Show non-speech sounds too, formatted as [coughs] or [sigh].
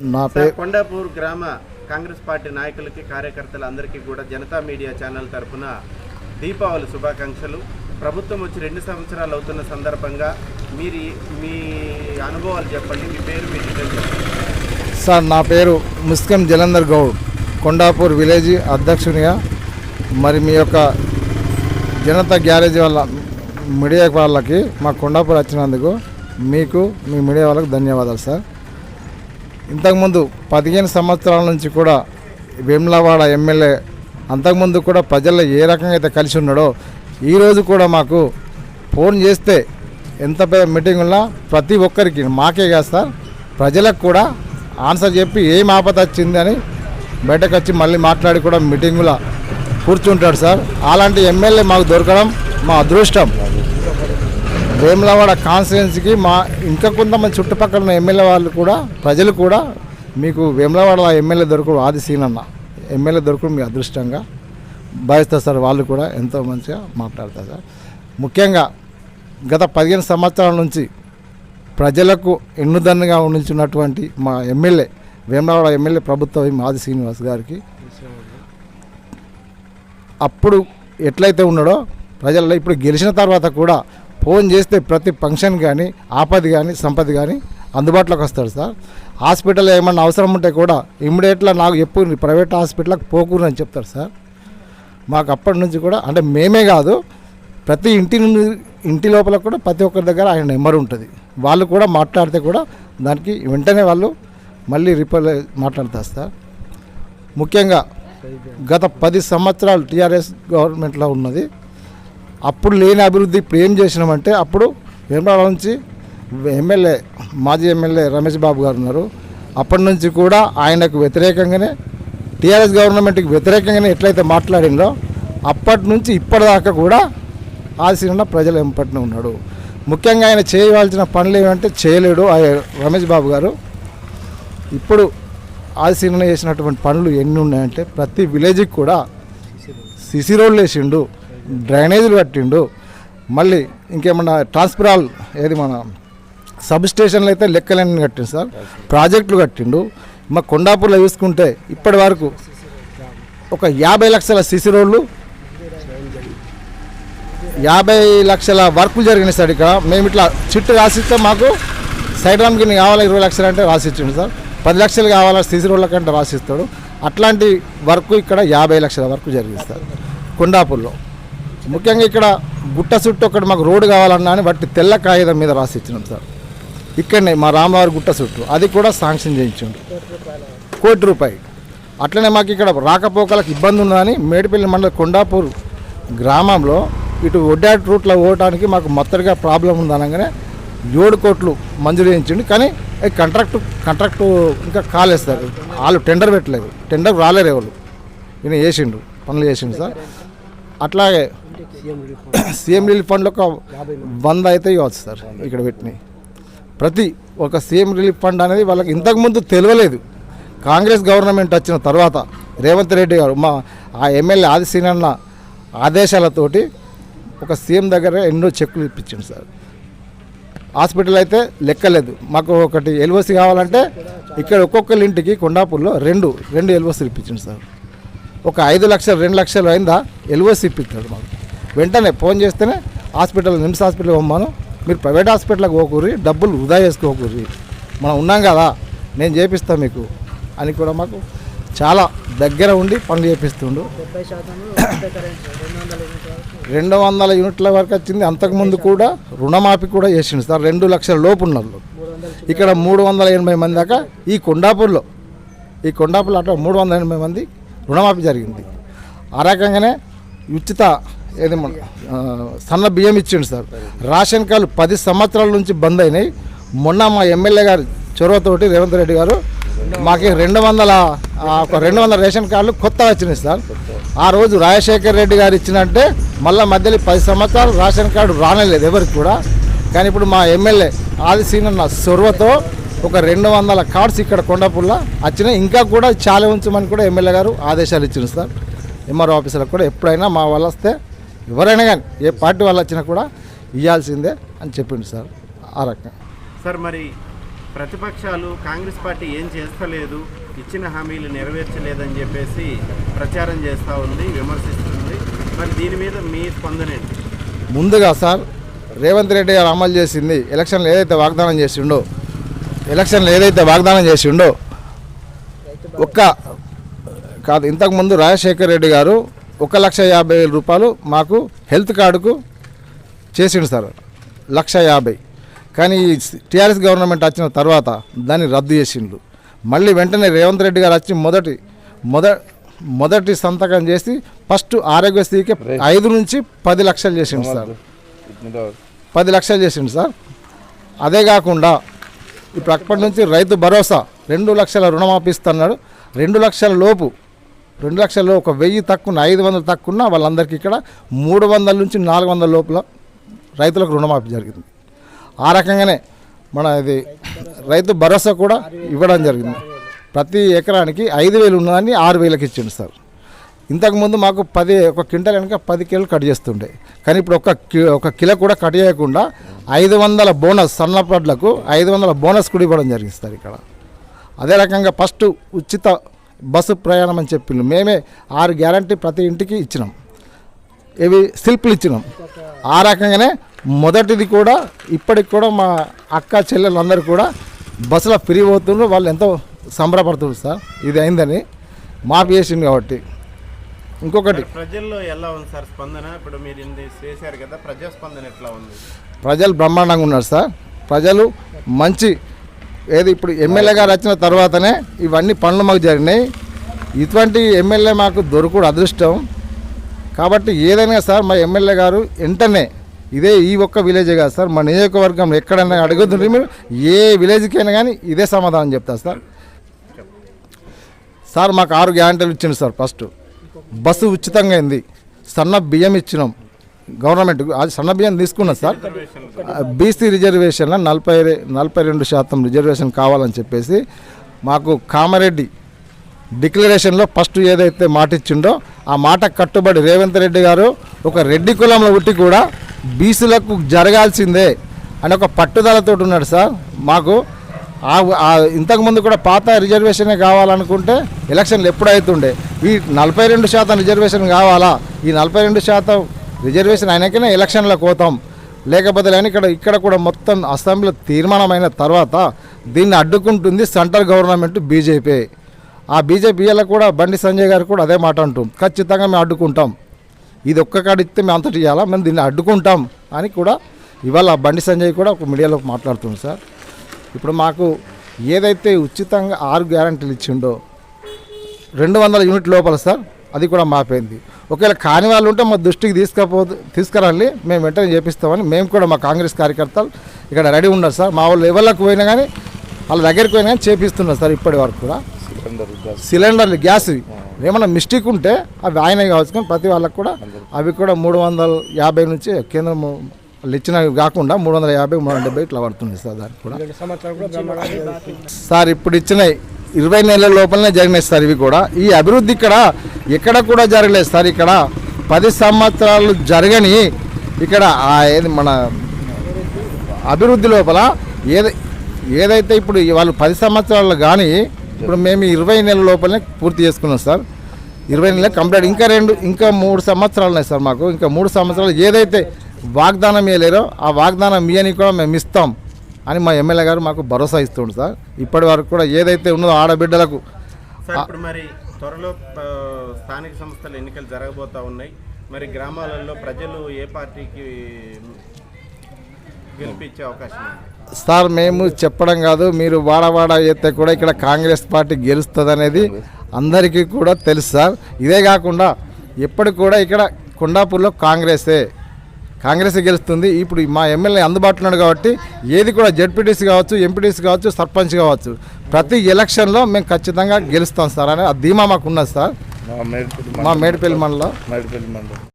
నా పేరు కొండాపూర్ గ్రామ కాంగ్రెస్ పార్టీ నాయకులకి కార్యకర్తలందరికీ కూడా జనతా మీడియా ఛానల్ తరఫున దీపావళి శుభాకాంక్షలు. ప్రభుత్వం వచ్చి రెండు సంవత్సరాలు అవుతున్న సందర్భంగా మీరు మీ అనుభవాలు చెప్పండి మీ పేరు మీ సార్ నా పేరు ముస్కం జలంధర్ గౌడ్. కొండాపూర్ విలేజ్ అధ్యక్షునిగా మరి మీ యొక్క జనతా గ్యారేజ్ వాళ్ళ మీడియా వాళ్ళకి మా కొండాపూర్ వచ్చినందుకు మీకు మీ మీడియా వాళ్ళకి ధన్యవాదాలు సార్. ఇంతకుముందు పదిహేను సంవత్సరాల నుంచి కూడా వేములవాడ ఎమ్మెల్యే అంతకుముందు కూడా ప్రజల్లో ఏ రకంగా అయితే కలిసి ఉన్నాడో ఈరోజు కూడా మాకు ఫోన్ చేస్తే ఎంత పెద్ద మీటింగ్ ఉన్నా ప్రతి ఒక్కరికి మాకే కాదు సార్ ప్రజలకు కూడా ఆన్సర్ చెప్పి ఏం ఆపద వచ్చింది అని బయటకు వచ్చి మళ్ళీ మాట్లాడి కూడా మీటింగులో కూర్చుంటాడు సార్. అలాంటి ఎమ్మెల్యే మాకు దొరకడం మా అదృష్టం. వేములవాడ కాన్స్టిట్యున్సీకి మా ఇంకా కొంతమంది చుట్టుపక్కల ఉన్న ఎమ్మెల్యే వాళ్ళు కూడా ప్రజలు కూడా మీకు వేములవాడ ఎమ్మెల్యే దొరకడు ఆది సీనన్న. అన్న ఎమ్మెల్యే దొరకడు మీ అదృష్టంగా. భావిస్తారు సార్ వాళ్ళు కూడా ఎంతో మంచిగా మాట్లాడతారు సార్. ముఖ్యంగా గత పదిహేను సంవత్సరాల నుంచి ప్రజలకు ఎన్నుదన్నుగా ఉంచున్నటువంటి మా ఎమ్మెల్యే వేములవాడ ఎమ్మెల్యే ప్రభుత్వం మాది శ్రీనివాస్ గారికి అప్పుడు ఎట్లయితే ఉన్నాడో ప్రజల్లో ఇప్పుడు గెలిచిన తర్వాత కూడా ఫోన్ చేస్తే ప్రతి ఫంక్షన్ కానీ ఆపద కానీ సంపద కానీ అందుబాటులోకి వస్తాడు సార్. హాస్పిటల్ ఏమన్నా అవసరం ఉంటే కూడా ఇమ్మీడియట్గా నాకు ఎప్పుడు ప్రైవేట్ హాస్పిటల్కి పోకూరు అని చెప్తారు సార్. మాకు అప్పటి నుంచి కూడా అంటే మేమే కాదు ప్రతి ఇంటి నుండి ఇంటి లోపల కూడా ప్రతి ఒక్కరి దగ్గర ఆయన నెంబర్ ఉంటుంది. వాళ్ళు కూడా మాట్లాడితే కూడా దానికి వెంటనే వాళ్ళు మళ్ళీ రిపేర్ మాట్లాడతారు సార్. ముఖ్యంగా గత పది సంవత్సరాలు టీఆర్ఎస్ గవర్నమెంట్లో ఉన్నది. అప్పుడు లేని అభివృద్ధి ఇప్పుడు ఏం చేసినామంటే అప్పుడు వేమరాడ నుంచి ఎమ్మెల్యే మాజీ ఎమ్మెల్యే రమేష్ బాబు గారు ఉన్నారు. అప్పటి నుంచి కూడా ఆయనకు వ్యతిరేకంగానే టీఆర్ఎస్ గవర్నమెంట్కి వ్యతిరేకంగానే ఎట్లయితే మాట్లాడిందో అప్పటి నుంచి ఇప్పటిదాకా కూడా ఆశీన ప్రజలు ఎంపటినే ఉన్నాడు ముఖ్యంగా ఆయన చేయవలసిన పనులు ఏమంటే చేయలేడు ఆ రమేష్ బాబు గారు. ఇప్పుడు ఆశీన చేసినటువంటి పనులు ఎన్ని ఉన్నాయంటే ప్రతి విలేజ్కి కూడా సిసి రోడ్లు వేసిండు. డ్రైనేజీలు కట్టిండు. మళ్ళీ ఇంకేమన్నా ట్రాన్స్ఫరాల్ ఏది మన సబ్ స్టేషన్లు అయితే లెక్కలన్నీ కట్టిండు సార్. ప్రాజెక్టులు కట్టిండు. మా కొండాపూర్లో చూసుకుంటే ఇప్పటి వరకు ఒక యాభై లక్షల సిసి రోడ్లు యాభై లక్షల వర్కులు జరిగినాయి సార్ ఇక్కడ. మేము ఇట్లా చిట్టు రాసిస్తే మాకు సైడ్ రామ్ గిన్ని కావాలి? ఇరవై లక్షలు అంటే రాసిచ్చిండు సార్. పది లక్షలు కావాలా సిసి రోడ్ల కంటే రాసిస్తాడు. అట్లాంటి వర్క్ ఇక్కడ యాభై లక్షల వరకు జరిగింది సార్. కొండాపూర్లో. ముఖ్యంగా ఇక్కడ గుట్ట చుట్టూ ఒకటి మాకు రోడ్డు కావాలన్నా అని వాటి తెల్ల కాగితం మీద రాసి ఇచ్చినాం సార్. ఇక్కడనే మా రామవారి గుట్ట చుట్టూ. అది కూడా శాంక్షన్ చేయించండు. కోటి రూపాయి. అట్లనే మాకు ఇక్కడ రాకపోకలకు ఇబ్బంది ఉందని మేడిపల్లి మండల కొండాపూర్ గ్రామంలో ఇటు ఒడ్డాటి రూట్లో పోవడానికి మాకు మొత్తగా ప్రాబ్లం ఉందనగానే ఏడు కోట్లు మంజూరు చేయించండి. కానీ కంట్రాక్టు కాంట్రాక్ట్ కాంట్రాక్ట్ ఇంకా సార్. వాళ్ళు టెండర్ పెట్టలేదు. టెండర్ రాలేరు ఎవరు. ఈయన చేసిండు పనులు చేసిండు సార్. అట్లాగే [coughs] సీఎం రిలీఫ్ ఫండ్లో ఒక వంద అయితే ఇవ్వచ్చు సార్ ఇక్కడ పెట్టినాయి ప్రతి ఒక సీఎం రిలీఫ్ ఫండ్ అనేది వాళ్ళకి ఇంతకుముందు తెలియలేదు. కాంగ్రెస్ గవర్నమెంట్ వచ్చిన తర్వాత రేవంత్ రెడ్డి గారు మా ఆ ఎమ్మెల్యే ఆదిశీనన్న ఆదేశాలతోటి ఒక సీఎం దగ్గర ఎన్నో చెక్కులు ఇప్పించింది సార్. హాస్పిటల్ అయితే లెక్కలేదు. మాకు ఒకటి ఎల్ఓసి కావాలంటే ఇక్కడ ఒక్కొక్కరి ఇంటికి కొండాపూర్లో రెండు రెండు ఎల్ఓసి ఇప్పించింది సార్. ఒక ఐదు లక్షలు రెండు లక్షలు అయిందా ఎల్ఓసి ఇప్పిస్తాడు మాకు. వెంటనే ఫోన్ చేస్తేనే హాస్పిటల్ నిమ్స్ హాస్పిటల్ పోమ్మాను మీరు ప్రైవేట్ హాస్పిటల్కి పోకూరి డబ్బులు వృధా చేసుకోకూరి మనం ఉన్నాం కదా నేను చేపిస్తాను మీకు అని కూడా మాకు చాలా దగ్గర ఉండి పనులు చేపిస్తుండు. [coughs] రెండు వందల యూనిట్ల వరకు వచ్చింది. అంతకుముందు కూడా రుణమాఫీ కూడా చేసిండు. సార్ రెండు లక్షల లోపు ఉన్న వాళ్ళు ఇక్కడ మూడు వందల ఎనభై మంది దాకా ఈ కొండాపూర్లో ఈ కొండాపూర్లో అట్లా మూడు వందల ఎనభై మంది రుణమాఫీ జరిగింది. ఆ రకంగానే ఉచిత ఏది మన సన్న బియ్యం ఇచ్చిండు సార్. రేషన్ కార్డు పది సంవత్సరాల నుంచి బంద్ అయినాయి. మొన్న మా ఎమ్మెల్యే గారు చొరవతోటి రేవంత్ రెడ్డి గారు మాకు రెండు వందల ఒక రెండు వందల రేషన్ కార్డులు కొత్తగా వచ్చినాయి సార్. ఆ రోజు రాజశేఖర్ రెడ్డి గారు ఇచ్చినంటే మళ్ళీ మధ్యలో పది సంవత్సరాలు రేషన్ కార్డు రానలేదు ఎవరికి కూడా. కానీ ఇప్పుడు మా ఎమ్మెల్యే ఆది సీనన్న ఒక రెండు వందల కార్డ్స్ ఇక్కడ కొండపుల్ల వచ్చినాయి. ఇంకా కూడా చాలా ఉంచమని కూడా ఎమ్మెల్యే గారు ఆదేశాలు ఇచ్చింది సార్. ఎంఆర్ఓ ఆఫీసర్లకు కూడా ఎప్పుడైనా మా వాళ్ళు వస్తే ఎవరైనా కానీ ఏ పార్టీ వాళ్ళు వచ్చినా కూడా ఇవ్వాల్సిందే అని చెప్పిండు సార్ ఆ రకంగా. సార్ మరి ప్రతిపక్షాలు కాంగ్రెస్ పార్టీ ఏం చేస్తలేదు ఇచ్చిన హామీలు నెరవేర్చలేదని చెప్పేసి ప్రచారం చేస్తూ ఉంది విమర్శిస్తుంది. మరి దీని మీద మీ స్పందన ఏంటి? ముందుగా సార్ రేవంత్ రెడ్డి గారు అమలు చేసింది ఎలక్షన్లో ఏదైతే వాగ్దానం చేసిండో ఎలక్షన్లో ఏదైతే వాగ్దానం చేసిండో ఒక్క కాదు ఇంతకుముందు రాజశేఖర్ రెడ్డి గారు ఒక లక్ష యాభై వేల రూపాయలు మాకు హెల్త్ కార్డుకు చేసిండు సార్. లక్ష యాభై. కానీ ఈ టీఆర్ఎస్ గవర్నమెంట్ వచ్చిన తర్వాత దాన్ని రద్దు చేసిండు. మళ్ళీ వెంటనే రేవంత్ రెడ్డి గారు వచ్చి మొదటి మొద మొదటి సంతకం చేసి ఫస్ట్ ఆరోగ్యశ్రీకి ఐదు నుంచి పది లక్షలు చేసిండు సార్. పది లక్షలు చేసిండు సార్. అదే కాకుండా ఇప్పుడు అప్పటి నుంచి రైతు భరోసా రెండు లక్షల రుణమాఫీ ఇస్తున్నాడు. రెండు లక్షల లోపు రెండు లక్షల్లో ఒక వెయ్యి తక్కువ ఐదు వందలు తక్కువ వాళ్ళందరికీ ఇక్కడ మూడు వందల నుంచి నాలుగు వందల లోపల రైతులకు రుణమాఫీ జరిగింది. ఆ రకంగానే మన ఇది రైతు భరోసా కూడా ఇవ్వడం జరిగింది. ప్రతి ఎకరానికి ఐదు వేలు ఉన్నదాన్ని ఆరు వేలకు ఇచ్చిండు సార్. ఇంతకుముందు మాకు పది ఒక క్వింటల్ వెనక పది కిలోలు కట్ చేస్తుండే. కానీ ఇప్పుడు ఒక కి ఒక కిలో కూడా కట్ చేయకుండా ఐదు వందల బోనస్ సన్నపడ్లకు ఐదు వందల బోనస్ కూడా ఇవ్వడం జరిగింది సార్ ఇక్కడ. అదే రకంగా ఫస్ట్ ఉచిత బస్సు ప్రయాణం అని చెప్పిండు. మేమే ఆరు గ్యారంటీ ప్రతి ఇంటికి ఇచ్చినాం. ఇవి శిల్పులు ఇచ్చినాం. ఆ రకంగానే మొదటిది కూడా ఇప్పటికి కూడా మా అక్క చెల్లెలందరూ కూడా బస్సులో ఫ్రీ పోతుండ్రు. వాళ్ళు ఎంతో సంబరపడుతున్నారు సార్. ఇది అయిందని మాఫీ చేసింది కాబట్టి. ఇంకొకటి. ప్రజల్లో ఎలా ఉంది సార్ స్పందన? ఇప్పుడు మీరు చేశారు కదా ప్రజా స్పందన ఎట్లా ఉంది? ప్రజలు బ్రహ్మాండంగా ఉన్నారు సార్. ప్రజలు మంచి ఏది ఇప్పుడు ఎమ్మెల్యే గారు వచ్చిన తర్వాతనే ఇవన్నీ పనులు మాకు జరిగినాయి. ఇటువంటి ఎమ్మెల్యే మాకు దొరకడు అదృష్టం. కాబట్టి ఏదైనా సార్ మా ఎమ్మెల్యే గారు వెంటనే ఇదే ఈ ఒక్క విలేజే కాదు సార్ మా నియోజకవర్గం ఎక్కడైనా అడుగుతుంటే మీరు ఏ విలేజ్కైనా కానీ ఇదే సమాధానం చెప్తారు సార్. సార్ మాకు ఆరు గ్యారంటీలు ఇచ్చింది సార్ ఫస్ట్. బస్సు ఉచితంగా అయింది సన్న బియ్యం ఇచ్చినాం. గవర్నమెంట్ అది సన్న బియ్యం తీసుకున్నాం సార్. బీసీ రిజర్వేషన్లో నలభై నలభై రెండు శాతం రిజర్వేషన్ కావాలని చెప్పేసి మాకు కామారెడ్డి డిక్లరేషన్లో ఫస్ట్ ఏదైతే మాట ఇచ్చిండో ఆ మాట కట్టుబడి రేవంత్ రెడ్డి గారు ఒక రెడ్డి కులంలో ఉట్టి కూడా బీసీలకు జరగాల్సిందే అని ఒక పట్టుదలతో ఉన్నాడు సార్. మాకు ఆ- ఇంతకుముందు కూడా పాత రిజర్వేషనే కావాలనుకుంటే ఎలక్షన్లు ఎప్పుడైతుండే? ఈ నలభై రెండు శాతం రిజర్వేషన్ కావాలా? ఈ నలభై రెండు శాతం రిజర్వేషన్ అయినాకనే ఎలక్షన్లకు పోతాం. లేకపోతే లేని ఇక్కడ ఇక్కడ కూడా మొత్తం అసెంబ్లీ తీర్మానమైన తర్వాత దీన్ని అడ్డుకుంటుంది సెంట్రల్ గవర్నమెంట్ బీజేపీ. ఆ బీజేపీ వాళ్ళకు కూడా బండి సంజయ్ గారు కూడా అదే మాట అంటాం. ఖచ్చితంగా మేము అడ్డుకుంటాం. ఇది ఒక్క కాడ ఇస్తే మేము అంతటి ఇవ్వాలా మేము దీన్ని అడ్డుకుంటాం అని కూడా ఇవాళ బండి సంజయ్ కూడా ఒక మీడియాలో మాట్లాడుతుంది సార్. ఇప్పుడు మాకు ఏదైతే ఉచితంగా ఆరు గ్యారంటీలు ఇచ్చిండో రెండు వందల యూనిట్ లోపల సార్ అది కూడా మాపోయింది ఒకవేళ కాని వాళ్ళు ఉంటే మా దృష్టికి తీసుకపో తీసుకురండి మేము వెంటనే చేపిస్తామని మేము కూడా మా కాంగ్రెస్ కార్యకర్తలు ఇక్కడ రెడీ ఉన్నారు సార్. మా వాళ్ళు ఎవరికి పోయినా కానీ వాళ్ళ దగ్గరికి పోయినా కానీ చేపిస్తున్నారు సార్ ఇప్పటి వరకు కూడా. సిలిండర్లు గ్యాస్ ఏమైనా మిస్టేక్ ఉంటే అవి ఆయన కావచ్చు కానీ ప్రతి వాళ్ళకి కూడా అవి కూడా మూడు వందల యాభై నుంచి కేంద్రం వాళ్ళు ఇచ్చినవి కాకుండా మూడు వందల యాభై మూడు వందల డెబ్బై ఇట్లా పడుతుంది సార్ దానికి కూడా. సార్ ఇప్పుడు ఇచ్చిన ఇరవై నెలల లోపలనే జరిగినాయి సార్ ఇవి కూడా. ఈ అభివృద్ధి ఇక్కడ ఎక్కడ కూడా జరగలేదు సార్. ఇక్కడ పది సంవత్సరాలు జరగని ఇక్కడ ఏది మన అభివృద్ధి లోపల ఏదై ఏదైతే ఇప్పుడు వాళ్ళు పది సంవత్సరాలు కానీ ఇప్పుడు మేము ఇరవై నెలల లోపలనే పూర్తి చేసుకున్నాం సార్. ఇరవై నెలలు కంప్లీట్. ఇంకా రెండు ఇంకా మూడు సంవత్సరాలు ఉన్నాయి సార్ మాకు. ఇంకా మూడు సంవత్సరాలు ఏదైతే వాగ్దానం ఇవ్వలేరో ఆ వాగ్దానం ఇవ్వని కూడా మేము ఇస్తాం. అని మా ఎమ్మెల్యే గారు మాకు భరోసా ఇస్తుండు సార్. ఇప్పటి వరకు కూడా ఏదైతే ఉన్నదో ఆడబిడ్డలకు ఇప్పుడు మరి త్వరలో స్థానిక సంస్థల ఎన్నికలు జరగబోతా ఉన్నాయి. మరి గ్రామాలలో ప్రజలు ఏ పార్టీకి గెలిపించే అవకాశం సార్ మేము చెప్పడం కాదు మీరు వాడవాడ అయితే కూడా ఇక్కడ కాంగ్రెస్ పార్టీ గెలుస్తుంది అనేది అందరికీ కూడా తెలుసు సార్. ఇదే కాకుండా ఎప్పటికి కూడా ఇక్కడ కొండాపూర్లో కాంగ్రెసే. కాంగ్రెస్ గెలుస్తుంది. ఇప్పుడు మా ఎమ్మెల్యే అందుబాటులో ఉన్నాడు కాబట్టి ఏది కూడా జడ్పీటీసీ కావచ్చు ఎంపీటీసీ కావచ్చు సర్పంచ్ కావచ్చు ప్రతి ఎలక్షన్లో మేము ఖచ్చితంగా గెలుస్తాం సార్. అని ఆ ధీమా మాకు ఉన్నది సార్. మా మేడిపల్లి మండలం. మేడిపల్లి మండలం.